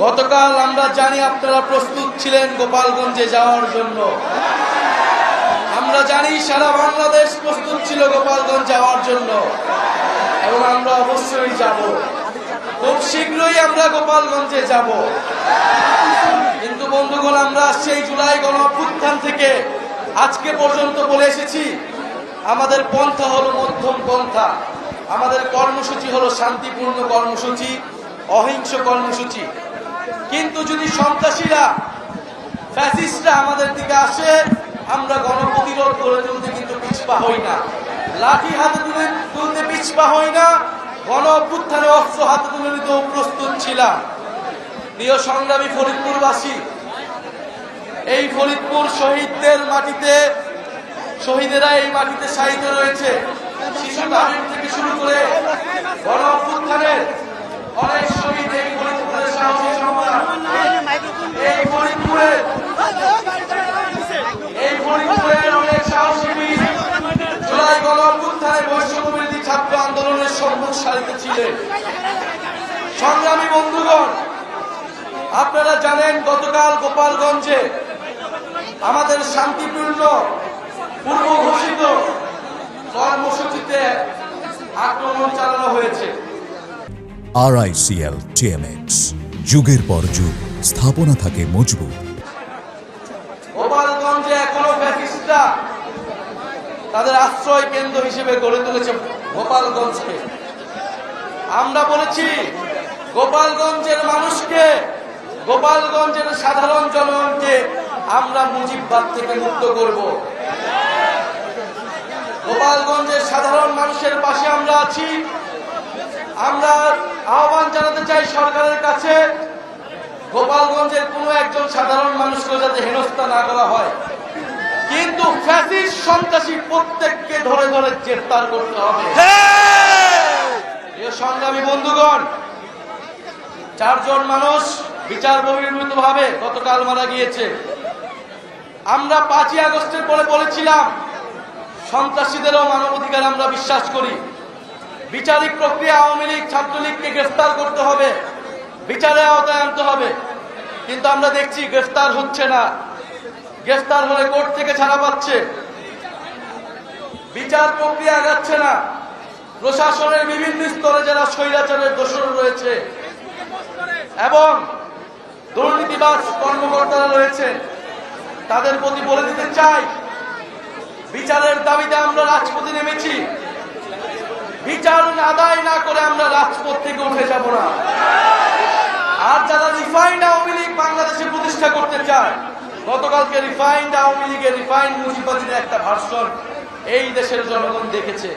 গতকাল আমরা জানি আপনারা প্রস্তুত ছিলেন গোপালগঞ্জে যাওয়ার জন্য। আমরা জানি সারা বাংলাদেশ প্রস্তুত ছিল গোপালগঞ্জ যাওয়ার জন্য। এবং আমরা অবশ্যই যাব। খুব শীঘ্রই আমরা গোপালগঞ্জে যাব। কিন্তু বন্ধুগণ, আমরা সেই জুলাই গণ থেকে আজকে পর্যন্ত বলে এসেছি, আমাদের পন্থা হলো মধ্যম পন্থা। আমাদের কর্মসূচি হলো শান্তিপূর্ণ কর্মসূচি, অহিংস কর্মসূচি। কিন্তু যদি সন্ত্রাসীরা, ফ্যাসিস্টরা আমাদের দিকে আসে, আমরা গণপ্রতিরোধ করে তুলতে কিন্তু পিছপা হই না। লাঠি হাতে তুলে তুলতে পিছপা হই না গণ অভ্যুত্থানে অস্ত্র হাতে তুলে নিতেও প্রস্তুত ছিলাম। প্রিয় সংগ্রামী ফরিদপুরবাসী, এই ফরিদপুর শহীদদের মাটিতে, শহীদেরা এই মাটিতে সাহিত্য রয়েছে। শিশু থেকে শুরু করে গণ অভ্যুত্থানের অনেক শহীদ এই সাহসী সন্তান এই ফরিদপুরের এই ফরিদপুরের অনেক সাহসী বীর জুলাই গণ অভ্যুত্থানে বৈষম্যবিরোধী ছাত্র সম্মুখ ছিলেন সংগ্রামী বন্ধুগণ আপনারা জানেন গতকাল গোপালগঞ্জে আমাদের শান্তিপূর্ণ পূর্ব ঘোষিত কর্মসূচিতে আক্রমণ চালানো হয়েছে। আরআইসিএল টিএমএক্স যুগের পর যুগ স্থাপনা থাকে মজবুত। গোপালগঞ্জে এখনও ফ্যাসিস্টরা তাদের আশ্রয় কেন্দ্র হিসেবে গড়ে তুলেছে গোপালগঞ্জকে। আমরা বলেছি, গোপালগঞ্জের মানুষকে, গোপালগঞ্জের সাধারণ জনগণকে আমরা মুজিববাদ থেকে মুক্ত করব। গোপালগঞ্জের সাধারণ মানুষের পাশে আমরা আছি। আমরা আহ্বান জানাতে চাই সরকারের কাছে, গোপালগঞ্জের কোনো একজন সাধারণ মানুষকে যাতে হেনস্থা না করা হয়। কিন্তু ফ্যাসিস্ট সন্ত্রাসী প্রত্যেককে ধরে ধরে গ্রেফতার করতে হবে। সংগ্রামী বন্ধুগণ, চারজন মানুষ বিচার বহির্ভূত ভাবে গতকাল মারা গিয়েছে। আমরা পাঁচই আগস্টের পরে বলেছিলাম, সন্ত্রাসীদেরও মানবাধিকার আমরা বিশ্বাস করি। বিচারিক প্রক্রিয়া আওয়ামী লীগ, ছাত্রলীগকে গ্রেফতার করতে হবে বিচারে আওতায় আনতে হবে। কিন্তু আমরা দেখছি গ্রেফতার হচ্ছে না। গ্রেফতার হলে কোর্ট থেকে ছাড়া পাচ্ছে। বিচার প্রক্রিয়া আগাচ্ছে না। প্রশাসনের বিভিন্ন স্তরে যারা স্বৈরাচারের দোষর রয়েছে এবং দুর্নীতিবাজ কর্মকর্তারা রয়েছেন, তাদের প্রতি বলে দিতে চাই, বিচারের দাবিতে আমরা রাজপথে নেমেছি। বিচার আদায় না করে আমরা রাজপথ থেকে উঠে যাব না। আর যারা রিফাইন্ড আওয়ামী লীগ বাংলাদেশে প্রতিষ্ঠা করতে চায়, গতকালকে রিফাইন্ড আওয়ামী লীগের রিফাইন্ড মুজিবাদের একটা ভার্সন এই দেশের জনগণ দেখেছে।